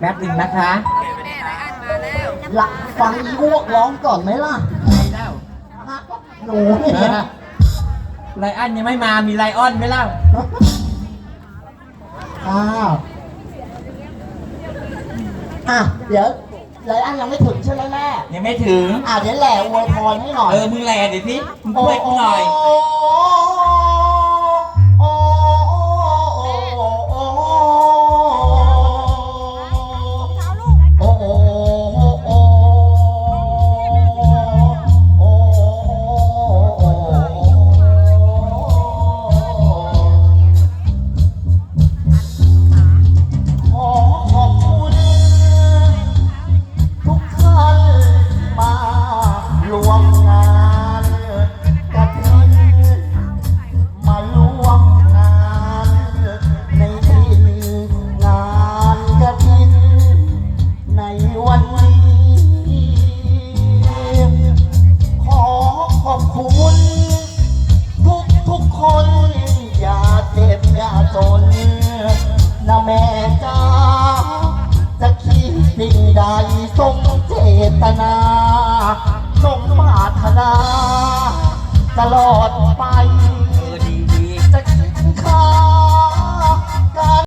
แป๊บหนึ่งนะคะหลับฟังอีพวกร้องก่อนไหมล่ะไม่เล่าหนูเนี่ยไรอันยังไม่มามีไลออนไหมล่ะอ้าวอะเดี๋ยวไลอ้อนยังไม่ถึงใช่ไหมแม่ยังไม่ถึงอะเดี๋ยวแหล่อวยพรให้หน่อยเออมึงแหล่เดี๋ยวนี้มึงช่วยกูหน่อย ใดทรงเจตนาทรงปารถนา ตลอดไป